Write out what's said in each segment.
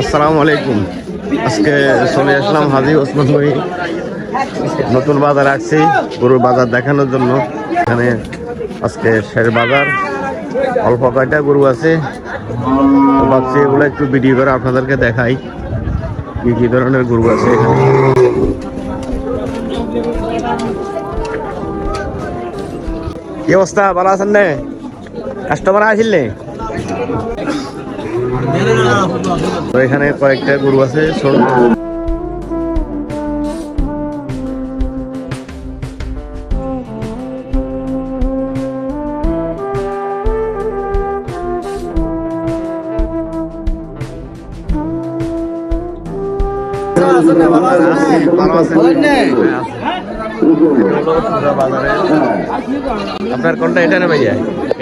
আসসালামু আলাইকুম। আজকে চলে আসলাম হাজি ওসমান ভাই। নতুন বাজার আসছি, গরুর বাজার দেখানোর জন্য। এখানে আজকে শেষ বাজার। অল্প কয়টা গরু আছে। ভাবছি এগুলো একটু ভিডিও করে আপনাদেরকে দেখাই, কি কি ধরনের গরু আছে এখানে। কি অবস্থা? ভালো আছেন না? কাস্টমার আসিলে তো এখানে কয়েকটা গরু আছে আপনার কোনটা এটা না ভাইয়া?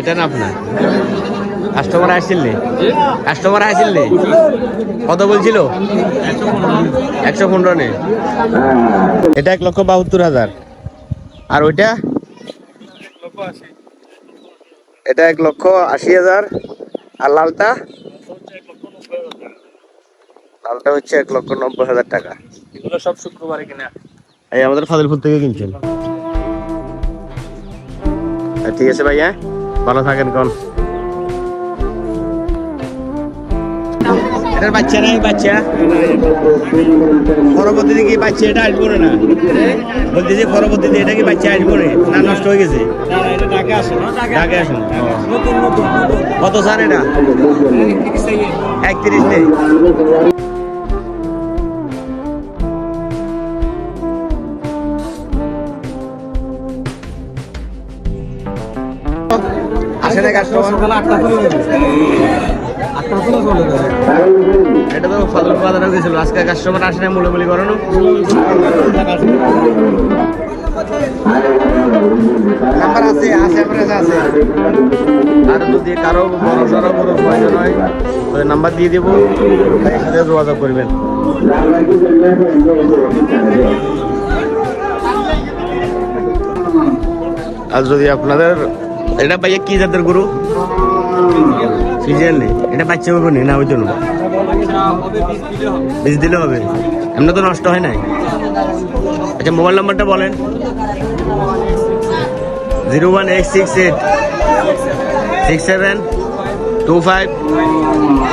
এটা না আপনার? কাস্টমার আসছিলেন কাস্টমার আসছিলেন কত বলছিল? একশো পনেরো নে। এটা এক লক্ষ বাহাত্তর হাজার। আর ওইটা? এটা এক লক্ষ আশি হাজার। আর লালটা? লালটা হচ্ছে এক লক্ষ নব্বই হাজার টাকা। এগুলো সব শুক্রবারে কিনা। এই আমাদের ফাজিলপুর থেকে কিনছেন। আচ্ছা, ঠিক আছে ভাই হ্যাঁ ভালো থাকেন কোন? এটার বাচ্চা নাই, বাচ্চা। পরবর্তীতে কি বাচ্চা এটা আসব না? বলতেছি পরবর্তীতে এটা কি বাচ্চা আসব না, নষ্ট হয়ে গেছে? কত স্যার এটা? একত্রিশ নেই আসে না কাস্টমার আটটা করে এটা তো ফজল বাজারে গেছিল আজকে কাস্টমার আসে না মুলামুলি করানো নাম্বার আছে আছে আছে। আর যদি কারও বড় সড়ো বড় প্রয়োজন হয় ওই নাম্বার দিয়ে দেবো। সাথে যোগাযোগ করবেন। আর যদি আপনাদের এটা ভাইয়া কি জাতের গরু? সিজন নেই এটা বাচ্চা না ওই জন্য বীজ দিলে হবে। এমনি তো নষ্ট হয় নাই? আচ্ছা মোবাইল নাম্বারটা বলেন। Zero one eight six eight six seven two five,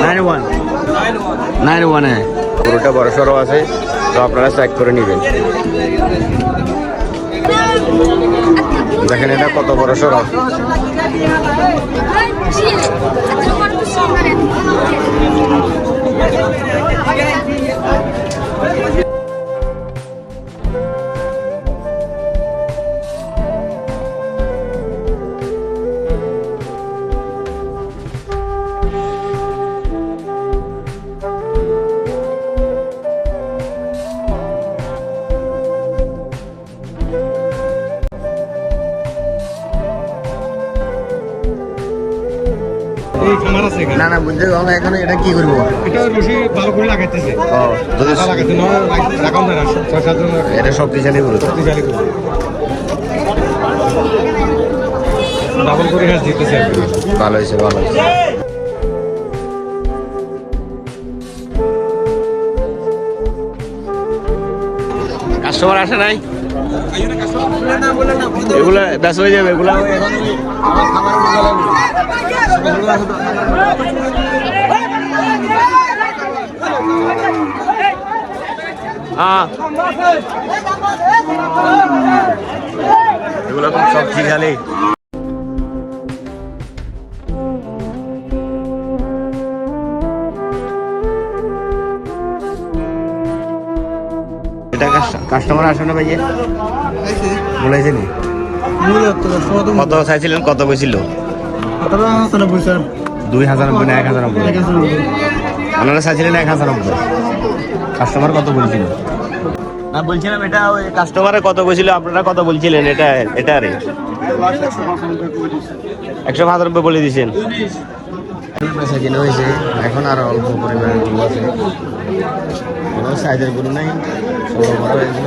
nine one nine one হ্যাঁ গরুটা বড় সড়ো আছে, তো আপনারা চেক করে নেবেন। দেখেন এটা কত বড় সড়ো এই খামার আছে না না বুঝতে পারলাম এখন এটা কি করব? এটা রশি ভালো করে লাগাইতেছে। ও যদি লাগাইতে নয় রাখাও না ছয় সাত জন এটা শক্তিশালী গরু শক্তিশালী করে। ডাবল করে হাঁস দিতেছে ভালো হয়েছে ভালো হয়েছে। কাস্টমার আসে নাই? এগুলো ব্যাস হয়ে যাবে এগুলো হ্যাঁ। এগুলো খুব শক্তিশালী এটা কাস্টমার আসে না ভাইয়া? বলেছে কত চাইছিলেন কত বেছিল দুই হাজার নব্বই না এক হাজার নব্বই। আপনারা চাইছিলেন এক হাজার নব্বই? কাস্টমার কত বলছিল? না বলছিলাম এটা ওই কাস্টমারে কত বলছিল আপনারা কত বলছিলেন? এটা এটা রে একশো পঁচানব্বই বলে দিয়েছেন। পয়সা কিনে হয়েছে এখন আর অল্প পরিমাণে গরু আছে। কোনো সাইজের গরু নাই ছোট বড় আছে।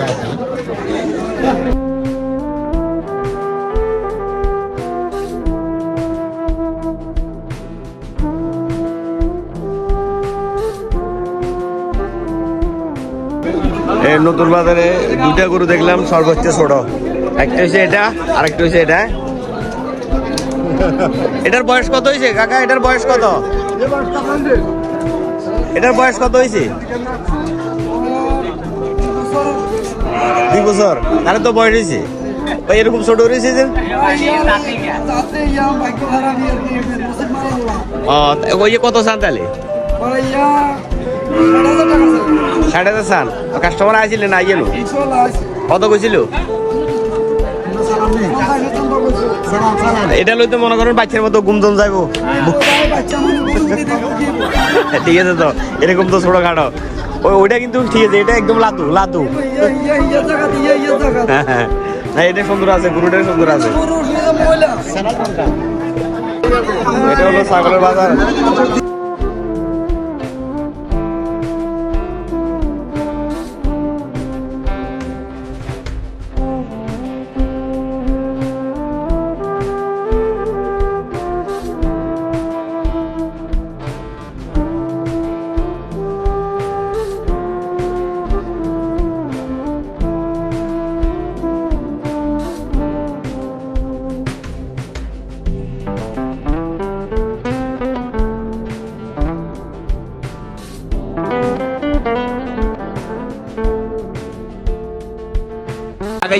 নতুন বাজারে দুইটা গরু দেখলাম, সর্বোচ্চ ছোট একটা হচ্ছে এটা আর একটা হচ্ছে এটা। এটার বয়স কত হয়েছে কাকা, এটার বয়স কত? এটার বয়স কত হয়েছে দুই বছর। তাহলে তো বয়স হয়েছে এরকম ছোট রয়েছে যে? ওই কত চান তাহলে? ষাট হাজার চান। কাস্টমার আসছিলে না আইয়েলো কত কইছিল? এটা লইতে মনে করেন বাচ্চার মতো গুমদম যাইবো। ঠিক আছে তো, এরকম তো ছোট খাটো ওই ওইটা কিন্তু ঠিক আছে, এটা একদম লাতু লাতু। হ্যাঁ এটা সুন্দর আছে গরুটা সুন্দর আছে। এটা হলো ছাগলের বাজার।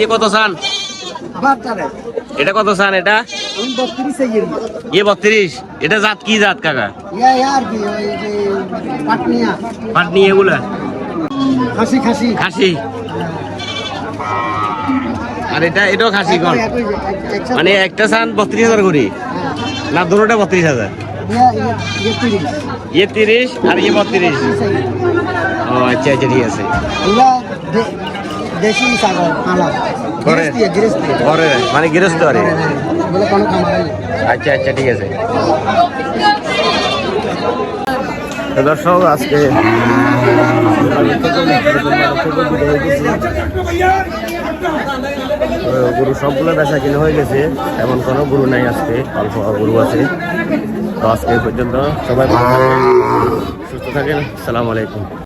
যে কত চান? এটা কত চান এটা? ইয়ে বত্রিশ। এটা জাত কি জাত কাকা? পাটনি এগুলা? খাসি খাসি। খাসি? আর এটা এটাও খাসি কন? মানে একটা চান বত্রিশ হাজার করে? না দুটোটা বত্রিশ হাজার? ইয়ে তিরিশ। আর ইয়ে বত্রিশ। ও আচ্ছা আচ্ছা ঠিক আছে। দেশি ছাগল ঘরে? ঘরে? মানে গৃহস্থ আরে বলে কোনো খামার আচ্ছা আচ্ছা ঠিক আছে। দর্শক আজকে গরু সবগুলো বেচা কিনে হয়ে গেছে। এমন কোনো গরু নাই আজকে অল্প গরু আছে। তো আজকে পর্যন্ত সবাই সুস্থ থাকেন। সালাম আলাইকুম।